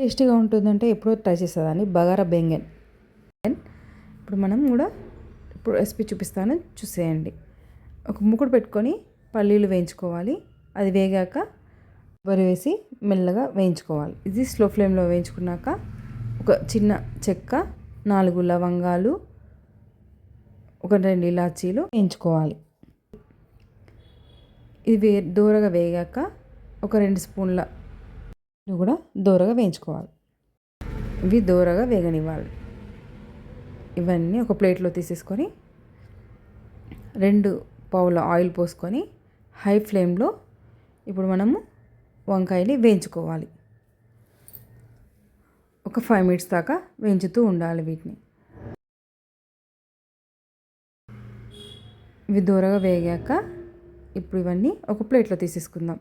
టేస్టీగా ఉంటుందంటే ఎప్పుడో ట్రై చేసేదాన్ని. బగారా బెంగన్. ఇప్పుడు మనం కూడా ఇప్పుడు రెసిపీ చూపిస్తాను. చూసేయండి. ఒక ముకుడు పెట్టుకొని పల్లీలు వేయించుకోవాలి. అది వేగాక వరివేసి మెల్లగా వేయించుకోవాలి. ఇది స్లో ఫ్లేమ్లో వేయించుకున్నాక ఒక చిన్న చెక్క నాలుగు లవంగాలు ఒక రెండు ఇలాచీలు వేయించుకోవాలి. ఇది వే దూరగా వేగాక ఒక రెండు స్పూన్ల ఇవి కూడా దూరగా వేయించుకోవాలి. ఇవి దూరగా వేగనివ్వాలి. ఇవన్నీ ఒక ప్లేట్లో తీసేసుకొని రెండు పావుల ఆయిల్ పోసుకొని హై ఫ్లేమ్లో ఇప్పుడు మనము వంకాయలు వేయించుకోవాలి. ఒక ఫైవ్ మినిట్స్ దాకా వేయించుతూ ఉండాలి వీటిని. ఇవి దూరగా వేగాక ఇప్పుడు ఇవన్నీ ఒక ప్లేట్లో తీసేసుకుందాం.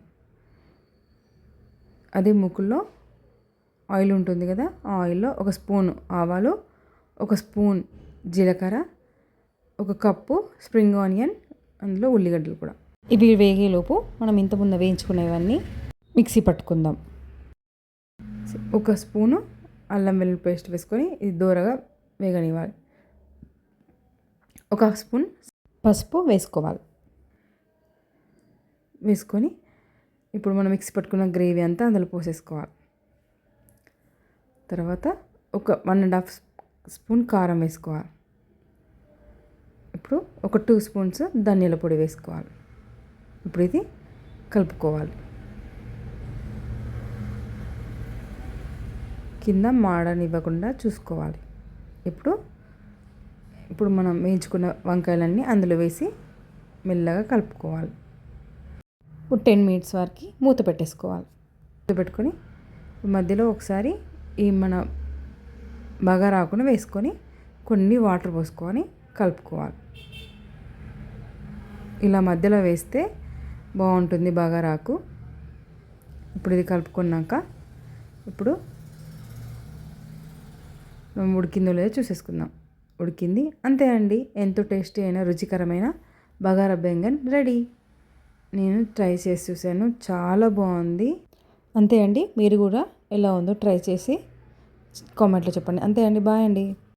అదే ముక్కుల్లో ఆయిల్ ఉంటుంది కదా ఆ ఆయిల్లో ఒక స్పూన్ ఆవాలు ఒక స్పూన్ జీలకర్ర ఒక కప్పు స్ప్రింగ్ ఆనియన్ అందులో ఉల్లిగడ్డలు కూడా. ఇవి వేగేలోపు మనం ఇంతకుముందు వేయించుకునేవన్నీ మిక్సీ పట్టుకుందాం. ఒక స్పూను అల్లం వెల్లుల్లి పేస్ట్ వేసుకొని ఇది దూరగా వేగనివ్వాలి. ఒక స్పూన్ పసుపు వేసుకోవాలి. వేసుకొని ఇప్పుడు మనం మిక్సీ పట్టుకున్న గ్రేవీ అంతా అందులో పోసేసుకోవాలి. తర్వాత ఒక వన్ అండ్ హాఫ్ స్పూన్ కారం వేసుకోవాలి. ఇప్పుడు ఒక టూ స్పూన్స్ ధనియాల పొడి వేసుకోవాలి. ఇప్పుడు ఇది కలుపుకోవాలి. కింద మాడనివ్వకుండా చూసుకోవాలి. ఇప్పుడు ఇప్పుడు మనం వేయించుకున్న వంకాయలన్నీ అందులో వేసి మెల్లగా కలుపుకోవాలి. ఒక టెన్ మినిట్స్ వరకు మూత పెట్టేసుకోవాలి. మూత పెట్టుకొని మధ్యలో ఒకసారి ఈ మన బగారాకును వేసుకొని కొన్ని వాటర్ పోసుకొని కలుపుకోవాలి. ఇలా మధ్యలో వేస్తే బాగుంటుంది బగారాకు ఇప్పుడు ఇది కలుపుకున్నాక ఇప్పుడు ఉడికిందో లేదో చూసేసుకుందాం. ఉడికింది అంతే అండి. ఎంతో టేస్టీ అయిన రుచికరమైన బగారా బెంగన్ రెడీ. నేను ట్రై చేసి చూశాను. చాలా బాగుంది. అంతే అండి. మీరు కూడా ఎలా ఉందో ట్రై చేసి కామెంట్లో చెప్పండి. అంతే అండి. బాయ్ అండి.